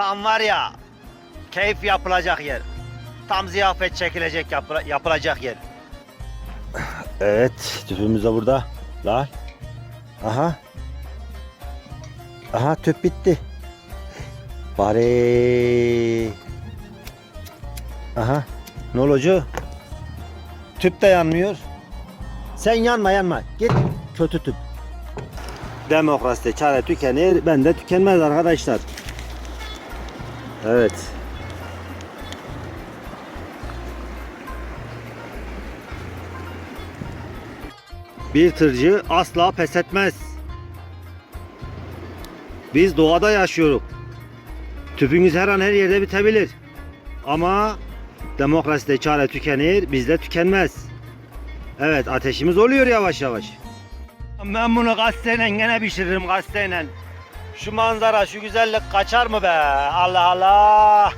Tam var ya, keyif yapılacak yer. Tam ziyafet çekilecek yapıla- yapılacak yer. Evet, tüpümüz de burada. Lan. Aha. Aha tüp bitti. Bari. Aha. Ne olacak? Tüp de yanmıyor. Sen yanma yanma. Git kötü tüp. Demokraside çare tükenir. Ben de tükenmez arkadaşlar. Evet. Bir tırcı asla pes etmez. Biz doğada yaşıyoruz. Tüpünüz her an her yerde bitebilir. Ama demokraside çare tükenir, bizde tükenmez. Evet ateşimiz oluyor yavaş yavaş. Ben bunu gazeteyle gene pişiririm gazeteyle. Şu manzara, şu güzellik kaçar mı be? Allah Allah.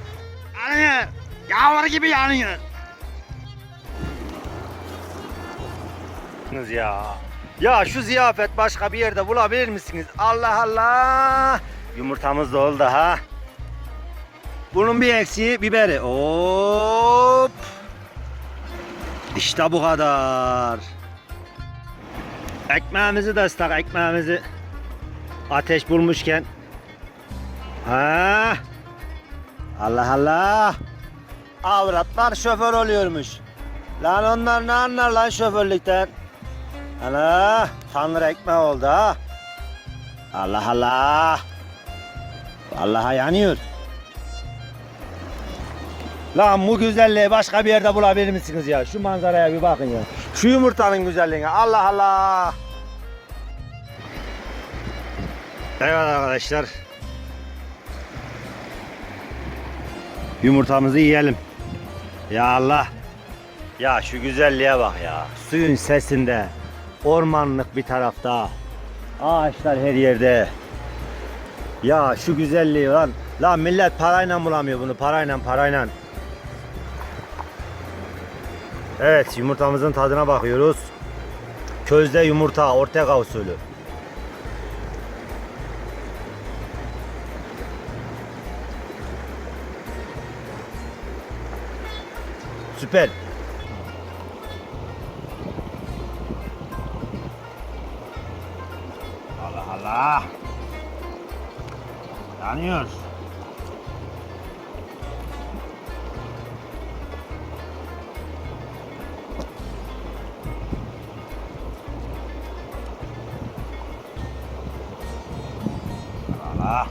Yanıyor. Yağmur gibi yanıyor. Ya. Ya şu ziyafet başka bir yerde bulabilir misiniz? Allah Allah. Yumurtamız da oldu ha. Bunun bir eksiği biberi. Hop. İşte bu kadar. Ekmeğimizi de ıslak ekmeğimizi ateş bulmuşken. Ha. Allah Allah. Avratlar şoför oluyormuş. Lan onlar ne anlar lan şoförlükten? Ana tanrı ekmeği oldu ha. Allah Allah. Allah'a yanıyor. Lan bu güzelliği başka bir yerde bulabilir misiniz ya? Şu manzaraya bir bakın ya. Şu yumurtanın güzelliğine. Allah Allah. Evet arkadaşlar. Yumurtamızı yiyelim. Ya Allah. Ya şu güzelliğe bak ya. Suyun sesinde. Ormanlık bir tarafta. Ağaçlar her yerde. Ya şu güzelliği lan. Lan millet parayla bulamıyor bunu. Parayla parayla. Evet yumurtamızın tadına bakıyoruz. Közde yumurta Ortega usulü. Süper. Allah Allah. Yanıyor. Allah.